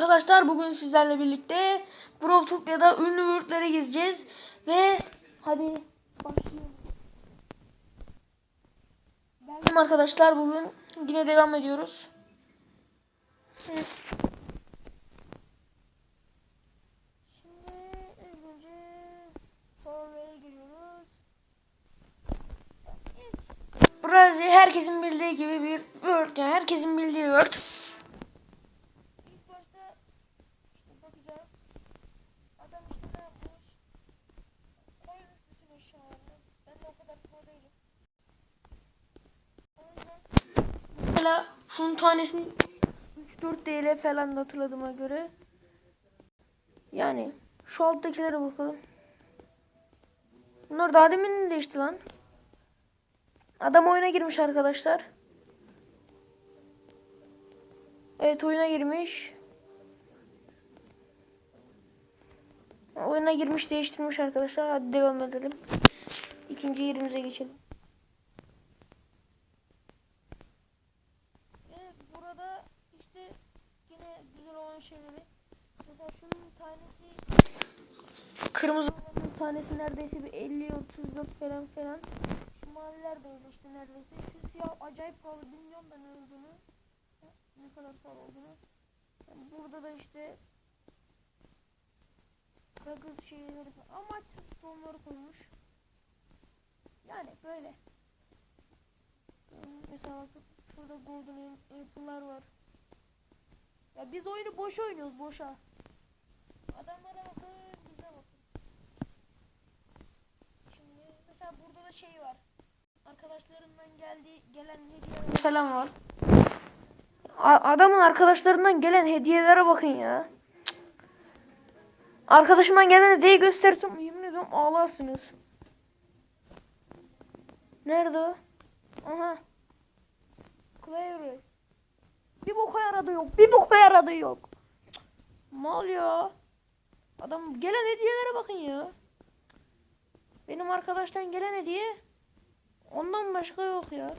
arkadaşlar bugün sizlerle birlikte Growtopia'da ünlü wordlere gezeceğiz ve hadi başlayalım. Geldim arkadaşlar bugün yine devam ediyoruz. Şimdi ilk önce Survey'e giriyoruz. Burası herkesin bildiği gibi bir word yani herkesin bildiği word. İlk başta işte bakacağız. Adam işte ne yapmış? Koymuş bütün eşyalarını. Ben de o kadar pro değilim. O yüzden mesela şunun tanesini 3-4 TL falan da hatırladığıma göre. Yani şu alttakilere bakalım. Bunlar daha demin değişti lan. Adam oyuna girmiş arkadaşlar. Evet oyuna girmiş. Oyuna girmiş değiştirmiş arkadaşlar. Hadi devam edelim. İkinci yerimize geçelim. Evet burada işte yine güzel olan şeyleri. Mesela şunun tanesi kırmızı tanesi neredeyse bir 50 34 falan falan. Şu maviler de öyle işte neredeyse. Şu siyah acayip pahalı bilmiyorum ben olduğunu. Ne kadar pahalı olduğunu. Yani burada da işte sakız şeyleri. Amaçsız tonları koymuş. Yani böyle. Hmm, Mesela bakın şurada golden apple'lar var. Ya biz oyunu boş oynuyoruz boşa. Adamlara bakın. Şimdi mesela burada da şey var. Geldiği gelen falan var. Adamın arkadaşlarından gelen hediyelere bakın ya. Cık. Arkadaşımdan gelen hediyeyi göstersem yemin ediyorum ağlarsınız. Nerede o? Aha. Clary. Bir boka yaradı yok. Bir boka yaradı yok. Mal ya. Adam gelen hediyelere bakın ya. Benim arkadaştan gelen hediye ondan başka yok ya.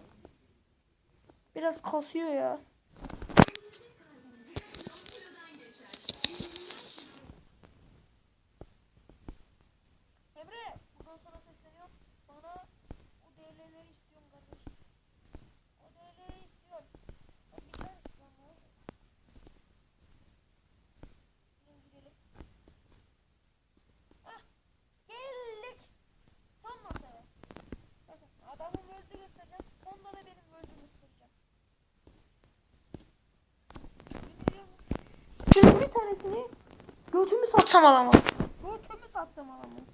Biraz kasıyor ya. Emre, buradan sonra sesleniyorum. Bana o DL'leri istiyorum kardeşim. O DL'leri istiyorum. Ben bir tane istiyorum ya. Şimdi gidelim. Hah, geldik. Son masaya. Bakın adamın word'ü göstereceğim. Sonda da benim word'ü göstereceğim. Biliyorum. Şunun bir tanesini götümü satsam alamam. Götümü satsam alamam.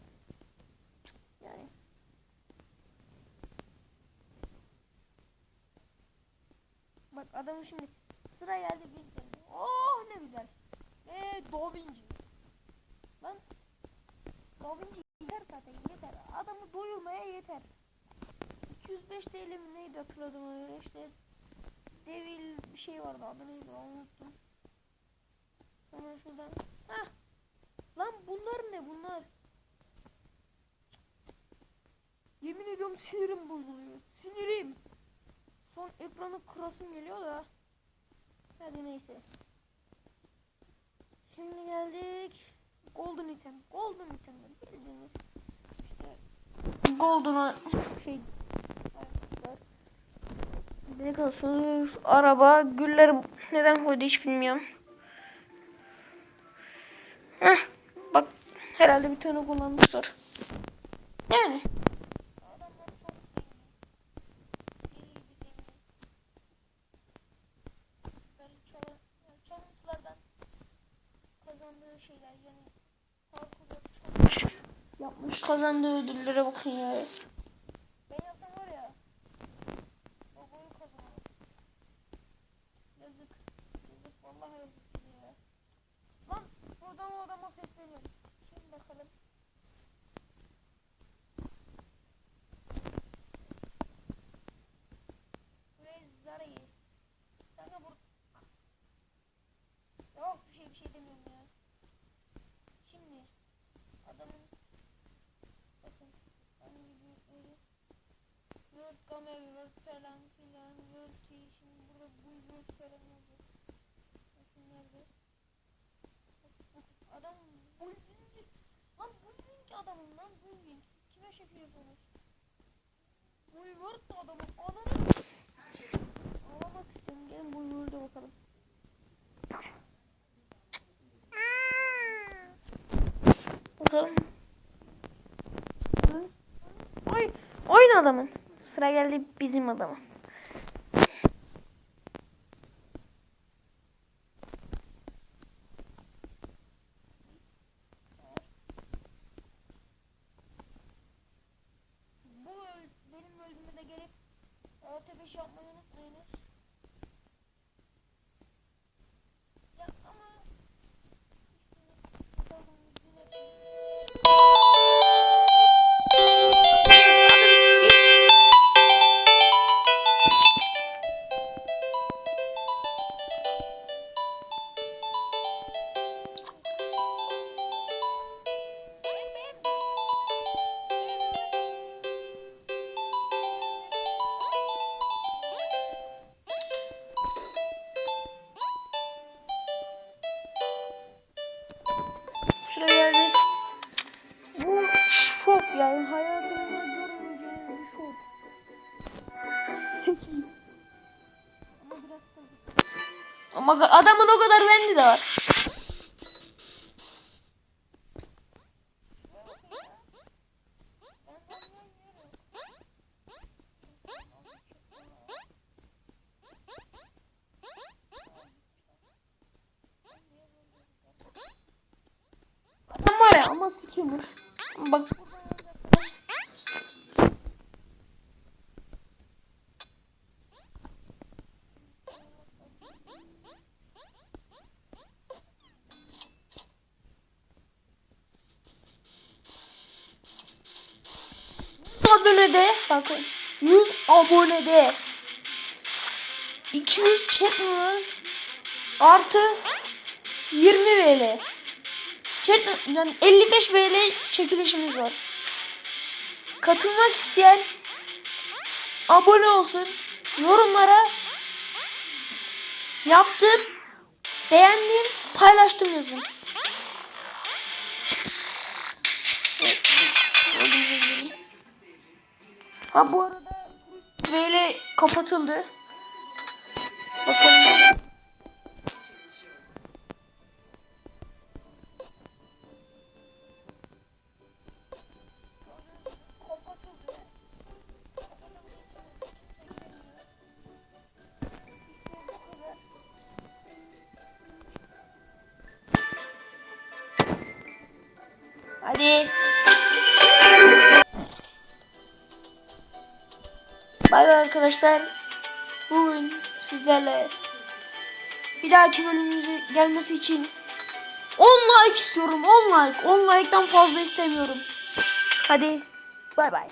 Yani. Bak adamın şimdi sıra geldi bir tane. Oh ne güzel. Eee Da Vinci. Lan Da Vinci yeter zaten yeter. Adamı doyurmaya yeter. 205 TL mi neydi hatırladım öyle işte. Devil bir şey vardı adı neydi onu unuttum. Hemen şuradan. Hah. Lan bunlar ne bunlar? Yemin ediyorum sinirim bozuluyor. Sinirim. Son ekranı kırasım geliyor da. Hadi neyse. Şimdi geldik. Golden item. Golden itemler bildiğiniz. İşte Golden'a şey arkadaşlar. Pegasus, araba, güller neden koydu hiç bilmiyorum. Herhalde bir tane kullanmışlar. Yani. Şeyler yani yapmış kazandığı ödüllere bakın ya. Ben yapsam var ya logoyu kazanırım. Yazık. Yazık vallahi yazık size ya. Lan buradan o adama sesleniyorum. Şimdi bakalım. Rezari. Sen de bur... Yok bir şey bir şey demiyorum ya. Şimdi adamın bakın hangi büyükleri Word Gamer Word falan filan Word Key şimdi burada bu Word falan yazıyor. Bakın nerede? Kime şekil yapıyorsunuz? Bulward da adamı. Ağlamak istiyorum. Gelin Bulward'a bakalım. Bakalım. Oy, oyun adamın. Sıra geldi bizim adamın. Yani hayatımda görmeyeceğim bir şok. 8. Ama biraz kazık. Ama adamın o kadar bendi de var. Adam var ya ama scammer. Bak abonede bakın 100 abonede 200 channel artı 20 VL Channel, yani 55 VL çekilişimiz var. Katılmak isteyen abone olsun. Yorumlara yaptım, beğendim, paylaştım yazın. Ha bu arada VL kapatıldı. Bakalım. Hadi. Bay bay arkadaşlar. Bugün sizlerle bir dahaki bölümümüze gelmesi için 10 like istiyorum. 10 like. 10 like'dan fazla istemiyorum. Hadi bay bay.